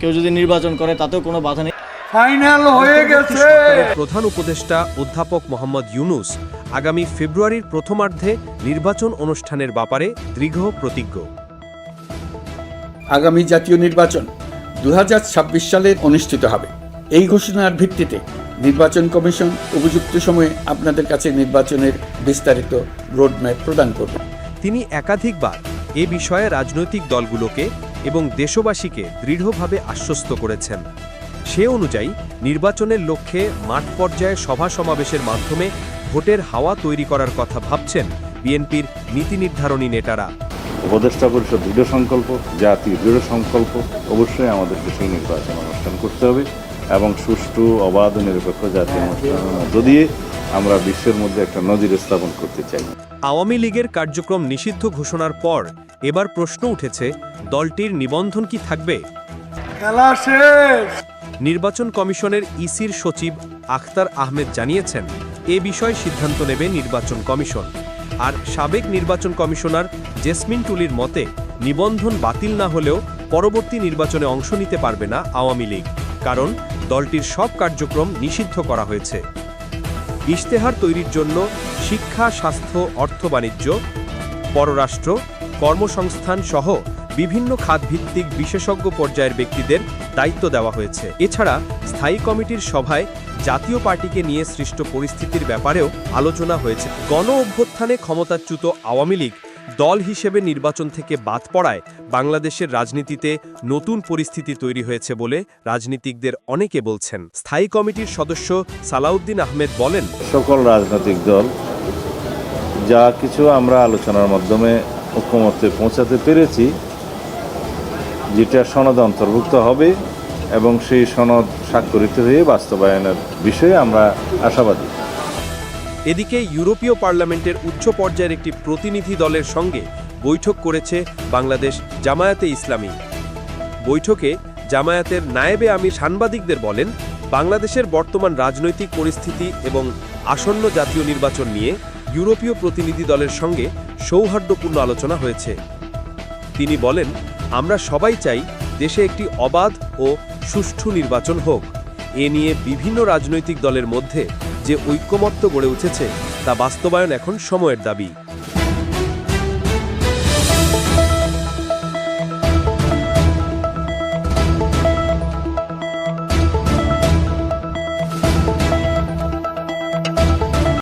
কেউ যদি নির্বাচন করে তাতেও কোনো বাধা নেই। ফাইনাল হয়ে গেছে। প্রধান উপদেষ্টা অধ্যাপক মোহাম্মদ ইউনুস আগামী ফেব্রুয়ারির প্রথমার্ধে নির্বাচন অনুষ্ঠানের ব্যাপারে দৃঢ় প্রতিজ্ঞ। আগামী জাতীয় নির্বাচন দু সালে অনুষ্ঠিত হবে। এই ঘোষণার ভিত্তিতে নির্বাচন কমিশন উপযুক্ত সময়ে আপনাদের কাছে নির্বাচনের বিস্তারিত রোডম্যাপ প্রদান করবে। তিনি একাধিকবার এ বিষয়ে রাজনৈতিক দলগুলোকে এবং দেশবাসীকে দৃঢ়ভাবে আশ্বস্ত করেছেন। সে অনুযায়ী, নির্বাচনের লক্ষ্যে মাঠ পর্যায়ে সভা সমাবেশের মাধ্যমে ভোটের হাওয়া তৈরি করার কথা ভাবছেন বিএনপির নীতি নির্ধারণী নেতারা। উপদেষ্টা পরিষদ দৃঢ় সংকল্প, জাতি দৃঢ় সংকল্প, অবশ্যই আমাদেরকে সেই নির্বাচন অনুষ্ঠান করতে হবে এবং সুষ্ঠু, অবাধ, নিরপেক্ষ জাতীয় অনুষ্ঠানের মধ্য দিয়ে আমরা বিশ্বের মধ্যে একটা নজির স্থাপন করতে চাই। আওয়ামী লীগের কার্যক্রম নিষিদ্ধ ঘোষণার পর এবার প্রশ্ন উঠেছে দলটির নিবন্ধন কি থাকবে? খেলা শেষ! নির্বাচন কমিশনের ইসির সচিব আখতার আহমেদ জানিয়েছেন এ বিষয়ে সিদ্ধান্ত নেবে নির্বাচন কমিশন। আর সাবেক নির্বাচন কমিশনার জেসমিন টুলির মতে নিবন্ধন বাতিল না হলেও পরবর্তী নির্বাচনে অংশ নিতে পারবে না আওয়ামী লীগ কারণ দলটির সব কার্যক্রম নিষিদ্ধ করা হয়েছে। ইশতেহার তৈরির জন্য শিক্ষা, স্বাস্থ্য, অর্থ বাণিজ্য, পররাষ্ট্র, কর্মসংস্থান সহ বিভিন্ন খাতভিত্তিক বিশেষজ্ঞ পর্যায়ের ব্যক্তিদের দায়িত্ব দেওয়া হয়েছে। এছাড়া স্থায়ী কমিটির সভায় জাতীয় পার্টিকে নিয়ে সৃষ্ট পরিস্থিতির ব্যাপারেও আলোচনা হয়েছে। গণ অভ্যুত্থানে ক্ষমতাচ্যুত আওয়ামী লীগ দল হিসেবে নির্বাচন থেকে বাদ পড়ায় বাংলাদেশের রাজনীতিতে নতুন পরিস্থিতি তৈরি হয়েছে বলে রাজনীতিকদের অনেকে বলছেন। স্থায়ী কমিটির সদস্য সালাউদ্দিন আহমেদ বলেন, সকল রাজনৈতিক দল, যা কিছু আমরা আলোচনার মাধ্যমে ঐক্যমত্যে পৌঁছাতে পেরেছি, যেটা সনদ অন্তর্ভুক্ত হবে এবং সেই সনদ স্বাক্ষরিত হয়ে বাস্তবায়নের বিষয়ে আমরা আশাবাদী। এদিকে ইউরোপীয় পার্লামেন্টের উচ্চ পর্যায়ের একটি প্রতিনিধি দলের সঙ্গে বৈঠক করেছে বাংলাদেশ জামায়াতে ইসলামী। বৈঠকে জামায়াতের নায়েবে আমির সাংবাদিকদের বলেন, বাংলাদেশের বর্তমান রাজনৈতিক পরিস্থিতি এবং আসন্ন জাতীয় নির্বাচন নিয়ে ইউরোপীয় প্রতিনিধি দলের সঙ্গে সৌহার্দ্যপূর্ণ আলোচনা হয়েছে। তিনি বলেন, আমরা সবাই চাই দেশে একটি অবাধ ও সুষ্ঠু নির্বাচন হোক। এ নিয়ে বিভিন্ন রাজনৈতিক দলের মধ্যে যে ঐক্যমত্য গড়ে উঠেছে, তা বাস্তবায়ন এখন সময়ের দাবি।